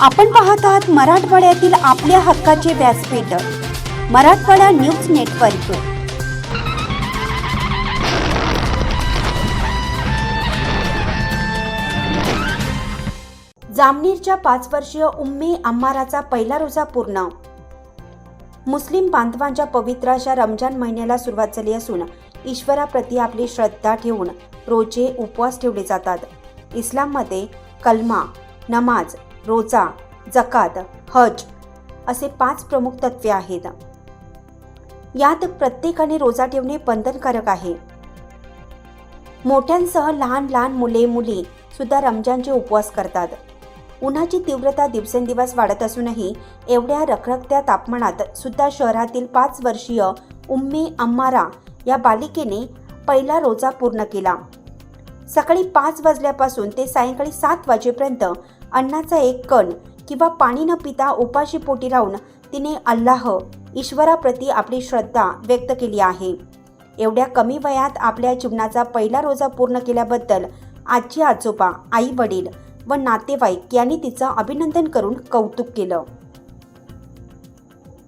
आपण पाहत आहात मराठवाड्यातील आपल्या हक्काचे व्यासपीठ मराठवाडा न्यूज नेटवर्क. जामनेरच्या पाच वर्षीय उम्मे अम्माराचा पहिला रोजा पूर्ण. मुस्लिम बांधवांच्या पवित्र अशा रमजान महिन्याला सुरुवात झाली असून ईश्वराप्रती आपली श्रद्धा ठेवून रोजे उपवास ठेवले जातात. इस्लाममध्ये कलमा नमाज रोजा जकात हज असे पाच प्रमुख तत्वे आहेत. यात प्रत्येकाने रोजा ठेवणे बंधनकारक आहे. मोठ्यांसह लहान लहान मुले मुली सुद्धा रमजानचे उपवास करतात. उन्हाची तीव्रता दिवसेंदिवस वाढत असूनही एवढ्या रखरखत्या तापमानात सुद्धा शहरातील पाच वर्षीय उम्मे अम्मारा या बालिकेने पहिला रोजा पूर्ण केला. सकाळी पाच वाजल्यापासून ते सायंकाळी सात वाजेपर्यंत अन्नाचा एक कण किंवा पाणी न पिता उपाशी पोटी राहून तिने अल्लाह ईश्वराप्रती आपली श्रद्धा व्यक्त केली आहे. एवढ्या कमी वयात आपल्या जीवनाचा पहिला रोजा पूर्ण केल्याबद्दल आजी आजोबा आई वडील व नातेवाईक यांनी तिचं अभिनंदन करून कौतुक केलं.